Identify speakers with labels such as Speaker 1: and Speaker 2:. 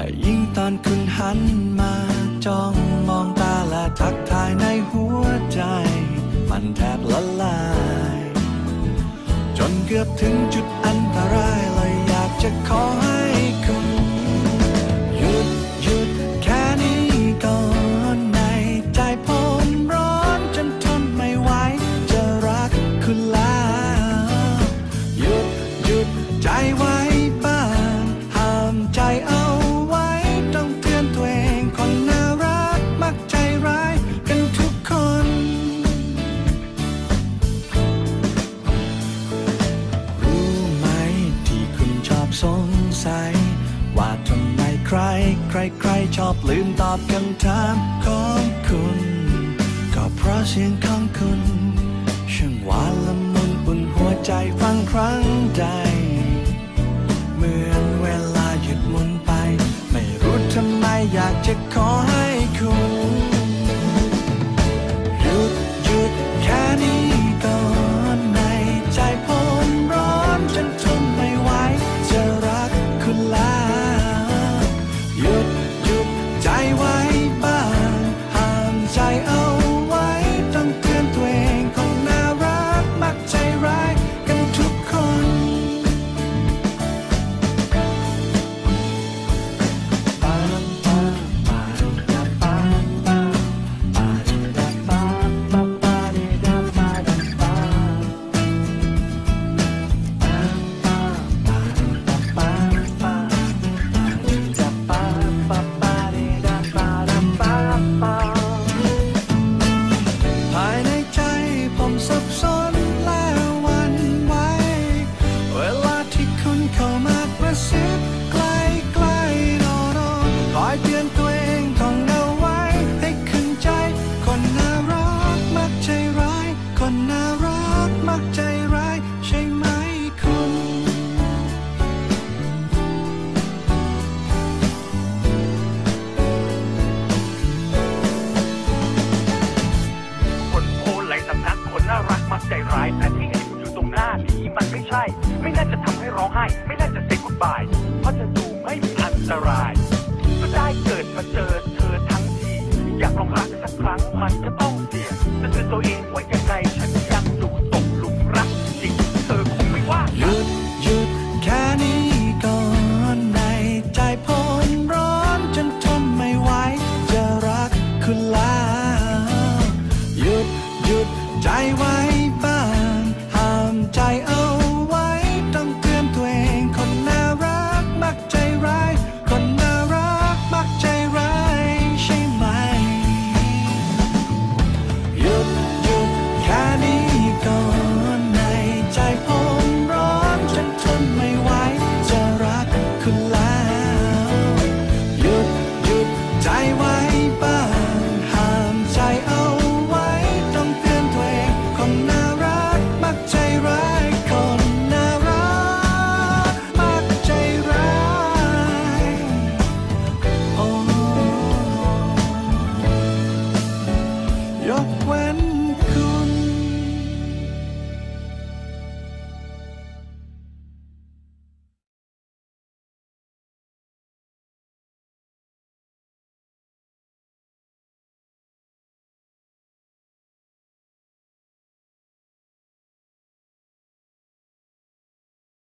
Speaker 1: และยิ่งตอนคุณหันมาจ้องมองตาและทักทายในหัวใจ มันแทบละลาย จนเกือบถึงจุดอันตรายเลยอยากจะขอ ใครใครชอบลืมตอบคำถามของคุณ ก็เพราะเสียงของคุณช่างหวานละมุนอุ่นหัวใจฟังครั้งใด เหมือนเวลาหยุดหมุนไป ไม่รู้ทำไมอยากจะขอให้คุณห
Speaker 2: ใจร้ายแต่ที่เห็นอยู่ตรงหน้านี้มันไม่ใช่ ไม่น่าจะทำให้ร้องไห้ ไม่น่าจะเซ็กกุดบาย เพราะจะดูไม่มีอันตราย ก็ได้เกิดมาเจอ